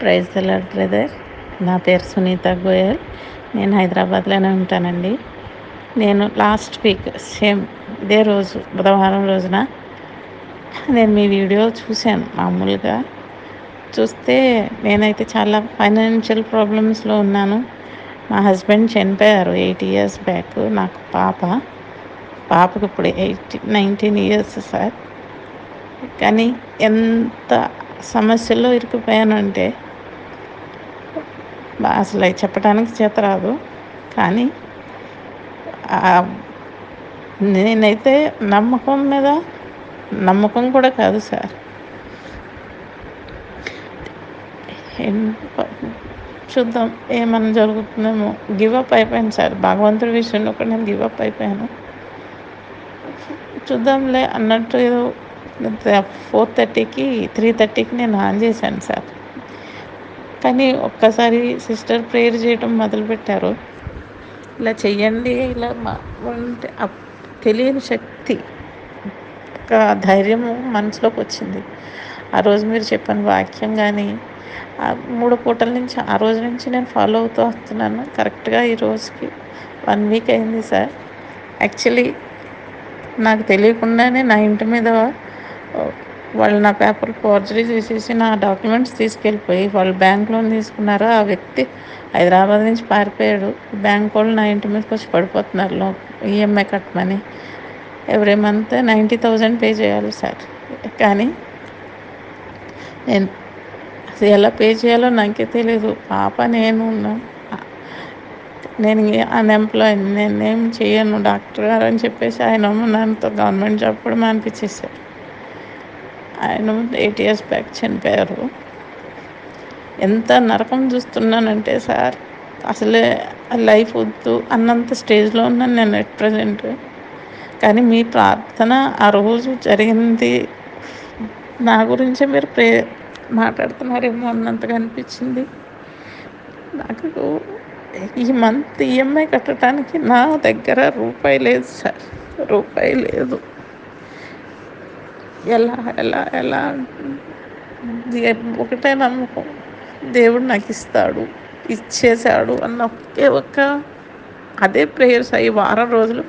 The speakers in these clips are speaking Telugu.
ప్రైజ్ అలాడ్ బ్రదర్. నా పేరు సునీత గోయల్. నేను హైదరాబాద్లోనే ఉంటానండి. నేను లాస్ట్ వీక్ సేమ్ ఇదే రోజు బుధవారం రోజున నేను మీ వీడియో చూశాను మామూలుగా. చూస్తే నేనైతే చాలా ఫైనాన్షియల్ ప్రాబ్లమ్స్లో ఉన్నాను. మా హస్బెండ్ చనిపోయారు ఎయిట్ ఇయర్స్ బ్యాక్ నాకు పాప. పాపకి ఇప్పుడు ఎయిటీ నైన్టీన్ ఇయర్స్ సార్. కానీ ఎంత సమస్యల్లో ఇరికిపోయానంటే అసలు చెప్పడానికి చేత రాదు. కానీ నేనైతే నమ్మకం మీద నమ్మకం కూడా కాదు సార్. చూద్దాం ఏమన్నా జరుగుతుందేమో. గివ్ అప్ అయిపోయాను సార్. భగవంతుడి విషయంలో కూడా నేను గివ్ అప్ అయిపోయాను. చూద్దాంలే అన్నట్టు ఏదో ఫోర్ థర్టీకి త్రీ థర్టీకి నేను ఆన్ చేశాను సార్. కానీ ఒక్కసారి సిస్టర్ ప్రేయర్ చేయడం మొదలుపెట్టారు. ఇలా చెయ్యండి ఇలా మా- అంటే తెలియని శక్తి ఒక ధైర్యము మనసులోకి వచ్చింది. ఆ రోజు మీరు చెప్పిన వాక్యం కానీ ఆ మూడు పూటల నుంచి ఆ రోజు నుంచి నేను ఫాలో అవుతూ వస్తున్నాను. కరెక్ట్గా ఈ రోజుకి వన్ వీక్ అయింది సార్. యాక్చువల్లీ నాకు తెలియకుండానే నా ఇంటి మీద వాళ్ళు నా పేపర్ ఫోర్జరీ చేసేసి నా డాక్యుమెంట్స్ తీసుకెళ్ళిపోయి వాళ్ళు బ్యాంక్ లోన్ తీసుకున్నారు ఆ వ్యక్తి హైదరాబాద్ నుంచి పారిపోయాడు. బ్యాంక్ వాళ్ళు నా ఇంటి మీదకి వచ్చి పడిపోతున్నారు లోన్ ఈఎంఐ కట్టమని. Every month ninety thousand pay చేయాలి సార్. కానీ నేను అసలు ఎలా పే చేయాలో నాకే తెలియదు పాప నేను ఉన్నాను నేను అన్ఎంప్లాయ్ నేనేం చేయను డాక్టర్ గారు అని చెప్పేసి ఆయన నాన్నతో గవర్నమెంట్ జాబ్ కూడా మానిపించేశారు. ఆయన ఎయిట్ ఇయర్స్ బ్యాక్ చనిపోయారు. ఎంత నరకం చూస్తున్నానంటే సార్ అసలే లైఫ్ వద్దు అన్నంత స్టేజ్లో ఉన్నాను నేను ఎట్ ప్రజెంట్. కానీ మీ ప్రార్థన ఆ రోజు జరిగింది. నా గురించే మీరు ప్రే మాట్లాడుతున్నారేమో అన్నంతగా అనిపించింది. నాకు ఈ మంత్ ఈఎంఐ కట్టడానికి నా దగ్గర రూపాయి లేదు సార్. రూపాయి లేదు. ఎలా ఎలా ఎలా? ఒకటే నమ్మకం. దేవుడు నాకు ఇస్తాడు ఇచ్చేసాడు అన్న ఒకే ఒక్క అదే ప్రేయర్స్ అయ్యి వారం రోజులు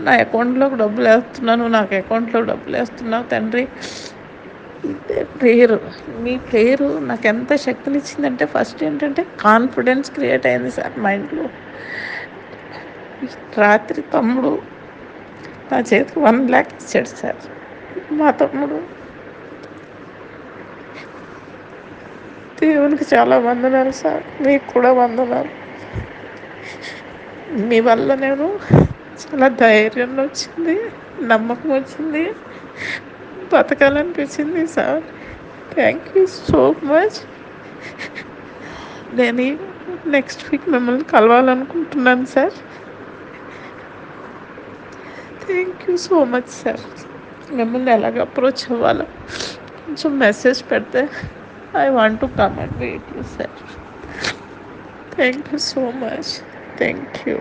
నా అకౌంట్లోకి డబ్బులు వేస్తున్నాను నాకు అకౌంట్లో డబ్బులు వేస్తున్నావు తండ్రి. ప్రేయర్ మీ ప్రేయర్ నాకు ఎంత శక్తినిచ్చిందంటే ఫస్ట్ ఏంటంటే కాన్ఫిడెన్స్ క్రియేట్ అయింది సార్ మైండ్లో రాత్రి తమ్ముడు నా చేతికి వన్ ల్యాక్ ఇచ్చాడు సార్. మా తమ్ముడు దేవునికి చాలా వందనాలు సార్. మీకు కూడా వందనాలు. మీ వల్ల నేను చాలా ధైర్యం వచ్చింది నమ్మకం వచ్చింది. బతకాలనిపించింది sir thank you so much నేను నెక్స్ట్ వీక్ మిమ్మల్ని కలవాలనుకుంటున్నాను sir thank you so much sir మిమ్మల్ని ఎలాగ అప్రోచ్ అవ్వాలో కొంచెం మెసేజ్ పెడితే I want to come and wait you sir thank you so much thank you